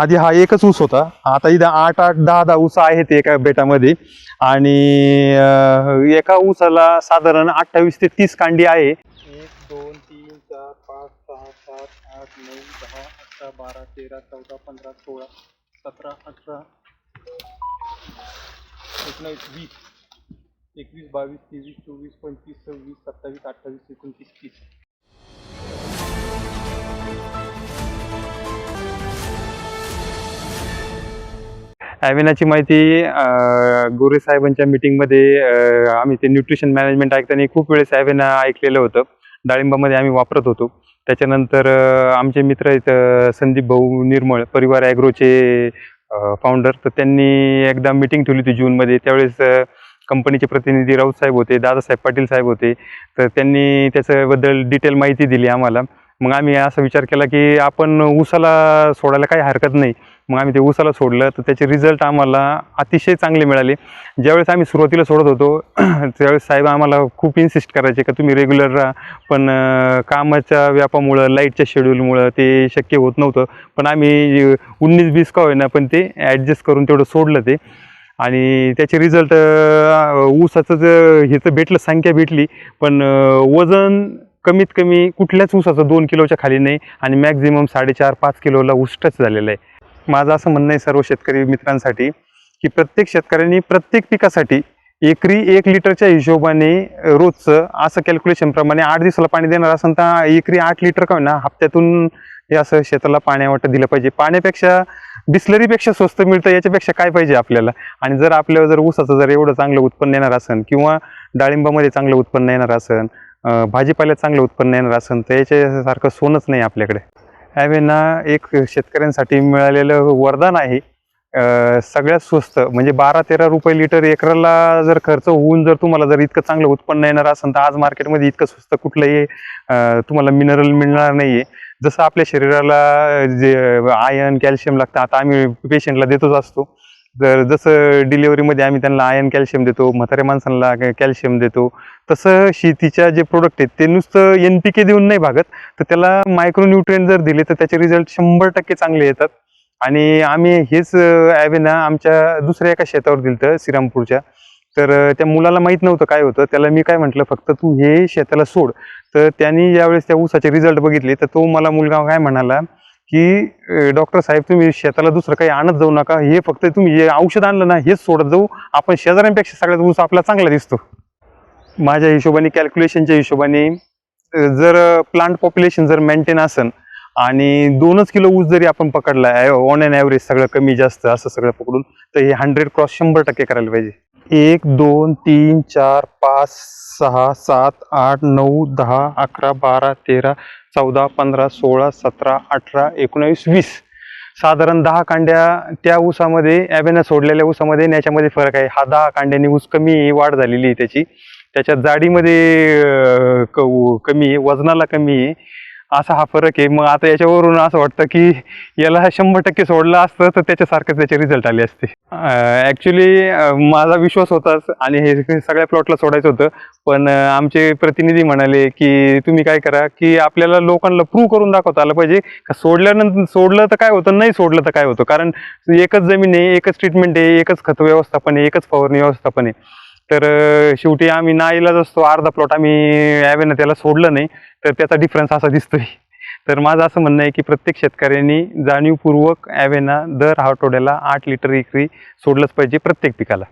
आधी हा एकच ऊस होता. आता इथं आठ आठ दहा दहा ऊस आहेत एका बेटामध्ये. आणि एका ऊसाला साधारण अठ्ठावीस ते तीस कांडी आहे. एक दोन तीन चार पाच सहा सात आठ नऊ दहा अकरा बारा तेरा चौदा पंधरा सोळा सतरा अठरा एकोणावीस वीस एकवीस बावीस तेवीस चोवीस पंचवीस सव्वीस सत्तावीस अठ्ठावीस एकोणतीस तीस. ॲव्हेनाची माहिती गोरे साहेबांच्या मीटिंगमध्ये आम्ही ते न्यूट्रिशन मॅनेजमेंट ऐकताना खूप वेळेस ॲव्हेना ऐकलेलं होतं. डाळिंबामध्ये आम्ही वापरत होतो. त्याच्यानंतर आमचे मित्र आहेत संदीप भाऊ निर्मळ परिवार ॲग्रोचे फाउंडर तर त्यांनी एकदा मीटिंग ठेवली होती जूनमध्ये. त्यावेळेस कंपनीचे प्रतिनिधी राऊत साहेब होते दादासाहेब पाटील साहेब होते. तर त्यांनी त्याच्याबद्दल डिटेल माहिती दिली आम्हाला. मग आम्ही असा विचार केला की आपण ऊसाला सोडायला काही हरकत नाही. मग आम्ही ते उसाला सोडलं तर त्याचे रिझल्ट आम्हाला अतिशय चांगले मिळाले. ज्यावेळेस आम्ही सुरुवातीला सोडत होतो त्यावेळेस साहेब आम्हाला खूप इन्सिस्ट करायचे का तुम्ही रेग्युलर राहा. पण कामाच्या व्यापामुळं लाईटच्या शेड्यूलमुळं ते शक्य होत नव्हतं. पण आम्ही उन्नीस बीस का होईना पण ते ॲडजस्ट करून तेवढं सोडलं ते. आणि त्याचे रिझल्ट ऊसाचं जर ह्याचं भेटलं संख्या भेटली. पण वजन कमीत कमी कुठल्याच ऊसाचं दोन किलोच्या खाली नाही. आणि मॅक्झिमम साडेचार पाच किलोला उष्टच झालेलं आहे. माझं असं म्हणणं आहे सर्व शेतकरी मित्रांसाठी की प्रत्येक शेतकऱ्यांनी प्रत्येक पिकासाठी एकरी एक लिटरच्या हिशोबाने रोजचं असं कॅल्क्युलेशनप्रमाणे आठ दिवसाला पाणी देणार असेल तर एकरी आठ लिटर का होईना हप्त्यातून हे असं शेताला पाण्यावाटं दिलं पाहिजे. पाण्यापेक्षा बिस्लरीपेक्षा स्वस्त मिळतं याच्यापेक्षा काय पाहिजे आपल्याला? आणि जर आपल्याला जर ऊसाचं जर एवढं चांगलं उत्पन्न येणार असेल किंवा डाळिंबामध्ये चांगलं उत्पन्न येणार असेल भाजीपाल्यात चांगलं उत्पन्न येणार असेल तर याच्यासारखं सोनच नाही आपल्याकडे. ॲव्हेना एक शेतकऱ्यांसाठी मिळालेलं वरदान आहे. सगळ्यात स्वस्त म्हणजे बारा तेरा रुपये लिटर एकराला जर खर्च होऊन जर तुम्हाला जर इतकं चांगलं उत्पन्न येणार असेल तर आज मार्केटमध्ये इतकं स्वस्त कुठलंही तुम्हाला मिनरल मिळणार नाही आहे जसं आपल्या शरीराला जे आयर्न कॅल्शियम लागतं आता आम्ही पेशंटला देतोच असतो. तर जसं डिलिव्हरीमध्ये आम्ही त्यांना आयन कॅल्शियम देतो म्हाताऱ्या माणसांना कॅल्शियम देतो तसं शेतीच्या जे प्रोडक्ट आहेत ते नुसतं एन पी के देऊन नाही भागत. तर त्याला मायक्रोन्यूट्रिएंट जर दिले तर त्याचे रिझल्ट शंभर टक्के चांगले येतात. आणि आम्ही हेच ॲवेना आमच्या दुसऱ्या एका शेतावर दिलं होतं श्रीरामपूरच्या. तर त्या मुलाला माहीत नव्हतं काय होतं. त्याला मी काय म्हटलं फक्त तू हे शेताला सोड. तर त्यांनी ज्यावेळेस त्या ऊसाचे रिझल्ट बघितले. तर तो मला मुलगा काय म्हणाला की डॉक्टर साहेब तुम्ही शेताला दुसरं काही आणत जाऊ नका. हे फक्त तुम्ही हे औषध आणलं ना हेच सोडत जाऊ. आपण शेजाऱ्यांपेक्षा सगळ्यात ऊस आपला चांगला दिसतो. माझ्या हिशोबाने कॅल्क्युलेशनच्या हिशोबाने जर प्लांट पॉप्युलेशन जर मेंटेन असेल आणि दोनच किलो ऊस जरी आपण पकडला ऑन अँड ॲव्हरेज सगळं कमी जास्त असं सगळं पकडून तर हे हंड्रेड क्रॉस शंभर टक्के करायला पाहिजे. एक दोन तीन चार पाच सहा सात आठ नऊ दहा अकरा बारा तेरा चौदा पंधरा सोळा सतरा अठरा एकोणावीस वीस. साधारण दहा कांड्या त्या ऊसामध्ये ॲव्हेना सोडलेल्या ऊसामध्ये याच्यामध्ये फरक आहे. हा दहा कांड्याने ऊस कमी वाढ झालेली आहे त्याची. त्याच्या जाडीमध्ये क- उ- कमी आहे वजनाला कमी आहे. असा हा फरक आहे. मग आता याच्यावरून असं वाटतं की याला शंभर टक्के सोडलं असतं तर त्याच्यासारखं त्याचे रिझल्ट आले असते. ॲक्च्युली माझा विश्वास होताच आणि हे सगळ्या प्लॉटला सोडायचं होतं. पण आमचे प्रतिनिधी म्हणाले की तुम्ही काय करा की आपल्याला लोकांना प्रूव्ह करून दाखवता आलं पाहिजे. का सोडल्यानंतर सोडलं तर काय होतं? नाही सोडलं तर काय होतं? कारण एकच जमीन आहे एकच ट्रीटमेंट आहे एकच खत व्यवस्थापन आहे एकच फवारणी व्यवस्थापन आहे. तर शेवटी आम्ही नाईलाज असतो. अर्धा प्लॉट आम्ही ॲव्हेनं त्याला सोडलं नाही. तर त्याचा डिफरन्स असा दिसतोय. तर माझं असं म्हणणं आहे की प्रत्येक शेतकऱ्यांनी जाणीवपूर्वक ॲव्हेना दर आठवड्याला आठ लिटर एकरी सोडलंच पाहिजे प्रत्येक पिकाला.